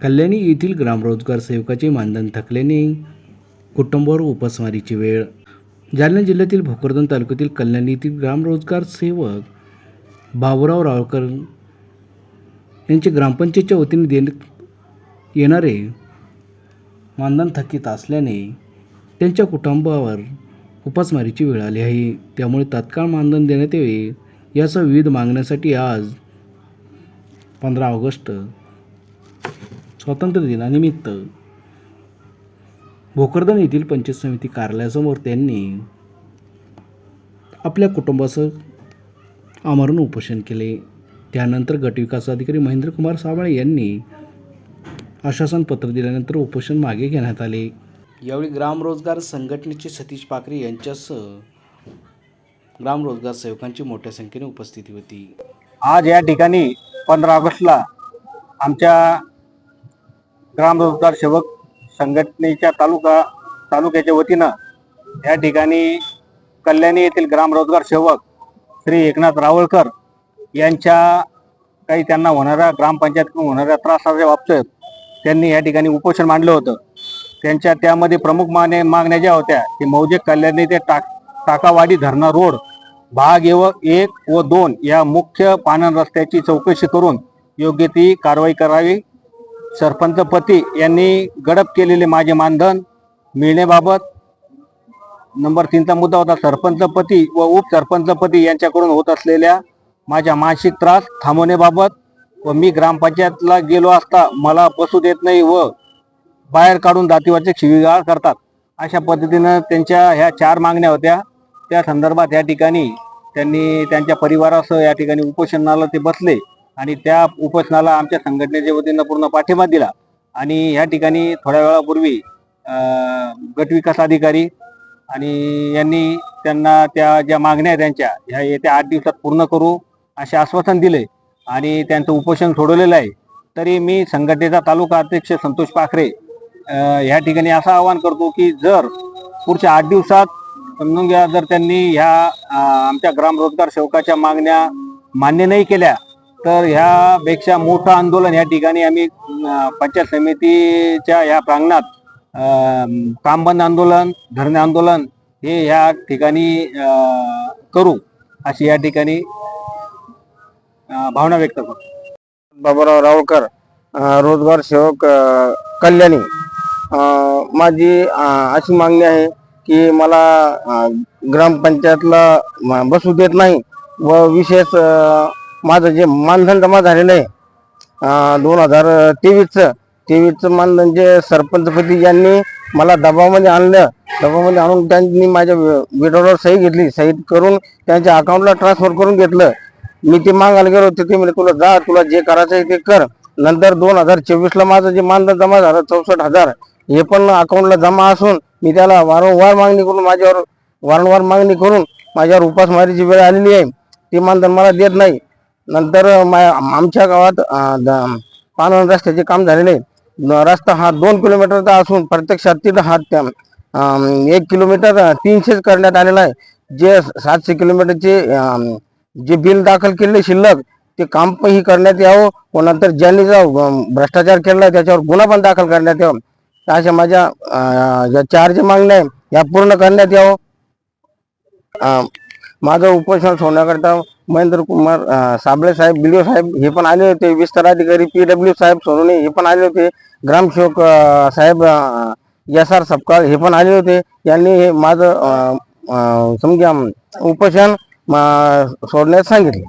कल्याणी येथील ग्रामरोजगार सेवकाचे मानधन थकल्याने कुटुंबावर उपासमारीची वेळ. जालना जिल्ह्यातील भोकरदन तालुक्यातील कल्याणी येथील ग्रामरोजगार सेवक बाबुराव रावकर यांचे ग्रामपंचायतच्या वतीने देण्यात येणारे मानधन थकीत असल्याने त्यांच्या कुटुंबावर उपासमारीची वेळ आली आहे. त्यामुळे तात्काळ मानधन देण्यात यावे यासह विविध मागण्यासाठी आज पंधरा ऑगस्ट स्वातंत्र्य दिनानिमित्त भोकरदन येथील पंचायत समिती कार्यालयासमोर त्यांनी आपल्या कुटुंबासह आमरण उपोषण केले. त्यानंतर गटविकास अधिकारी महेंद्रकुमार साबळे यांनी आश्वासन पत्र दिल्यानंतर उपोषण मागे घेण्यात आले. यावेळी ग्रामरोजगार संघटनेचे सतीश पाकरे यांच्यासह ग्रामरोजगार सेवकांची मोठ्या संख्येने उपस्थिती होती. आज या ठिकाणी पंधरा ऑगस्टला आमच्या ग्राम रोजगार सेवक संघटनेच्या तालुका तालुक्याच्या वतीनं या ठिकाणी कल्याणी येथील ग्राम रोजगार सेवक श्री एकनाथ रावळकर यांच्या काही त्यांना होणाऱ्या ग्रामपंचायतकडून होणाऱ्या त्रासाच्या बाबतीत त्यांनी या ठिकाणी उपोषण मांडलं होतं. त्यांच्या त्यामध्ये प्रमुख माने मागण्या ज्या होत्या ते मौजे कल्याणी ते टाक टाकावाडी धरणा रोड भाग एव एक व दोन या मुख्य पानन रस्त्याची चौकशी करून योग्य ती कारवाई करावी. सरपंच पती यांनी गडप केलेले माझे मानधन मिळण्याबाबत नंबर तीनचा मुद्दा होता सरपंच पती व उपसरपंच पती यांच्याकडून होत असलेल्या माझ्या मानसिक त्रास थांबवण्याबाबत व मी ग्रामपंचायतला गेलो असता मला बसू देत नाही व बाहेर काढून जातीवरचे शिवीगाळ करतात. अशा पद्धतीनं त्यांच्या ह्या चार मागण्या होत्या. त्या संदर्भात या ठिकाणी त्यांनी त्यांच्या परिवारासह या ठिकाणी उपोषणाला ते बसले. आणि त्या उपोषणाला आमच्या संघटनेच्या वतीनं पूर्ण पाठिंबा दिला. आणि या ठिकाणी थोड्या वेळापूर्वी गटविकास अधिकारी आणि यांनी त्यांना त्या ज्या मागण्या आहेत त्यांच्या ह्या येत्या आठ दिवसात पूर्ण करू असे आश्वासन दिले. आणि त्यांचं उपोषण सोडवलेलं आहे. तरी मी संघटनेचा तालुका अध्यक्ष संतोष पाखरे ह्या ठिकाणी असं आवाहन करतो की जर पुढच्या आठ दिवसात समजून घ्या जर त्यांनी ह्या आमच्या ग्रामरोजगार सेवकाच्या मागण्या मान्य नाही केल्या तर ह्यापेक्षा मोठं आंदोलन या ठिकाणी आम्ही पंचायत समितीच्या ह्या प्रांगणात कामबंद काम आंदोलन धरणे आंदोलन हे ह्या ठिकाणी करू अशी या ठिकाणी भावना व्यक्त करतो. बाबूराव रावळकर रोजगार सेवक कल्याणी. माझी अशी मागणी आहे की मला ग्रामपंचायतला बसू देत नाही व विशेष माझं जे मानधन जमा झालेलं आहे दोन हजार तेवीसचं तेवीसचं मानधन जे सरपंचपती यांनी मला दबावामध्ये आणलं दबावामध्ये आणून त्यांनी माझ्या विडोवर सही घेतली सही करून त्यांच्या अकाउंटला ट्रान्सफर करून घेतलं. मी ते मागायला गेलो तिथे ते म्हणजे तुला जा तुला जे करायचं आहे ते कर. नंतर दोन हजार चोवीसला माझं जे मानधन जमा झालं चौसष्ट हजार हे पण अकाउंटला जमा असून मी त्याला वारंवार मागणी करून माझ्यावर वारंवार मागणी करून माझ्यावर उपासमारीची वेळ आलेली आहे. ते मानधन मला देत नाही. नंतर आमच्या गावात द- पानवण रस्त्याचे काम झालेले आहे. रस्ता हा दोन किलोमीटरचा असून प्रत्यक्षात तिथं हा त्या- अं, एक किलोमीटर तीनशेच करण्यात आलेला आहे. जे सातशे किलोमीटरचे जे बिल दाखल केले शिल्लक ते काम ही करण्यात यावं. व नंतर ज्यांनी जो भ्रष्टाचार केला त्याच्यावर गुन्हा पण दाखल करण्यात यावं. अशा माझ्या ज्या चार ज्या मागण्या आहे या पूर्ण करण्यात यावं. माझं उपोषण सोडण्याकरता महेंद्र कुमार साबळे साहेब बिडिओ साहेब हे पण आले होते. विस्तार अधिकारी पी डब्ल्यू साहेब सोनवणे हे पण आले होते. ग्रामसेवक साहेब एस आर सपकाळ हे पण आले होते. यांनी हे माझं समजा उपोषण सोडण्यास सांगितले.